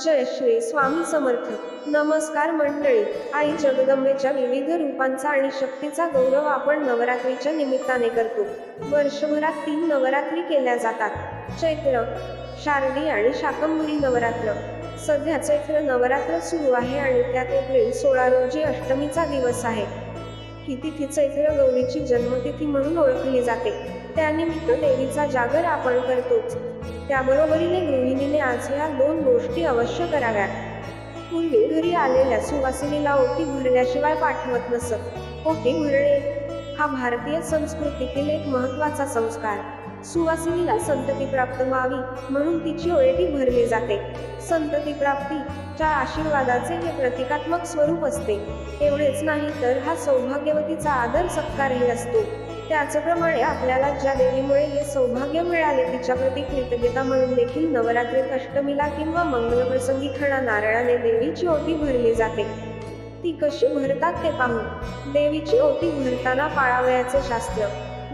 जय श्री स्वामी समर्थ. नमस्कार मंडळी. आई जगदंबेच्या विविध रूपांचा आणि शक्तीचा गौरव आपण नवरात्रीच्या निमित्ताने करतो. वर्षभरात तीन नवरात्री केल्या जातात. चैत्र शारदी आणि शाकंभरी नवरात्र. सध्या चैत्र नवरात्र सुरू आहे आणि त्यात एप्रिल सोळा रोजी अष्टमीचा दिवस आहे. ही तिथी चैत्र गौरीची जन्मतिथी म्हणून ओळखली जाते. त्यानिमित्त देवीचा जागर आपण करतोच. त्याबरोबरीने गृहिणीने आज या दोन गोष्टी अवश्य कराव्यात. पूर्वी घरी आलेल्या सुवासिनीला ओटी भरण्याशिवाय पाठवत नसत. ओटी भरणे हा भारतीय संस्कृतीतील एक महत्त्वाचा संस्कार. सुवासिनीला संतती प्राप्त व्हावी म्हणून तिची ओळटी भरली जाते. संतती प्राप्तीच्या आशीर्वादाचे हे प्रतिकात्मक स्वरूप असते. एवढेच नाही तर हा सौभाग्यवतीचा आदर सत्कारही असतो. त्याचप्रमाणे आपल्याला ज्या देवीमुळे हे सौभाग्य मिळाले तिच्याप्रती कृतज्ञता म्हणून देखील नवरात्रीत अष्टमीला किंवा मंगलप्रसंगी खणा नारळाने देवीची ओटी भरली जाते. ती कशी भरतात ते पाहू. देवीची ओटी भरताना पाळावयाचे शास्त्र.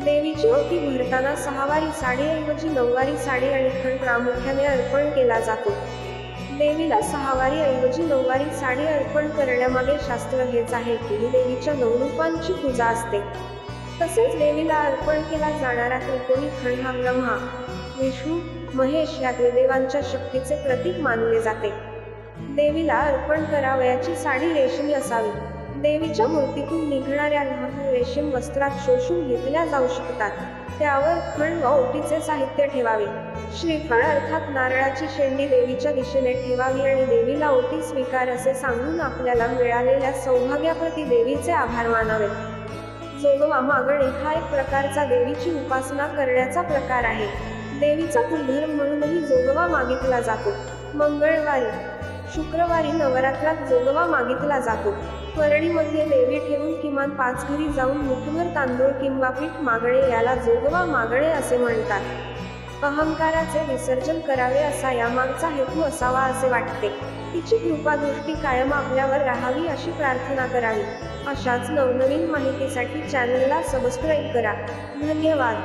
देवीची ओटी भरताना सहावारी साडीऐवजी नऊवारी साडी आणि खण प्रामुख्याने अर्पण केला जातो. देवीला सहावारी ऐवजी नऊवारी साडी अर्पण करण्यामागे शास्त्र हेच आहे की देवीच्या नऊ रूपांची पूजा असते. तसेच देवीला अर्पण केला जाणारा त्रिकोणी खण हा. ब्रह्मा विष्णू महेश या त्रिदेवांच्या शक्तीचे प्रतीक मानले जाते. देवीला अर्पण करावयाची साडी रेशमी असावी. देवीच्या मूर्तीतून निघणाऱ्या लहान रेशीम वस्त्रात शोषून घेतल्या जाऊ शकतात. त्यावर खण व ओटीचे साहित्य ठेवावे. श्रीफळ अर्थात नारळाची शेंडी देवीच्या दिशेने ठेवावी आणि देवीला ओटी स्वीकार असे सांगून आपल्याला मिळालेल्या सौभाग्याप्रती देवीचे आभार मानावेत जोगवा मागणे हा एक प्रकारचा देवीची उपासना करण्याचा प्रकार आहे. देवीचा कुलधर्म म्हणूनही जोगवा मागितला जातो. मंगळवारी शुक्रवारी नवरात्रात जोगवा मागितला जातो. परळीमध्ये देवी ठेवून किमान पाच घरी जाऊन मुठभर तांदूळ किंवा पीठ मागणे याला जोगवा मागणे असे म्हणतात. अहंकाराचे विसर्जन करावे असा यामागचा हेतू असावा असे वाटते. तिची कृपादृष्टी कायम आपल्यावर राहावी अशी प्रार्थना करावी. अशाच नवनवीन माहितीसाठी चॅनलला सबस्क्राईब करा. धन्यवाद.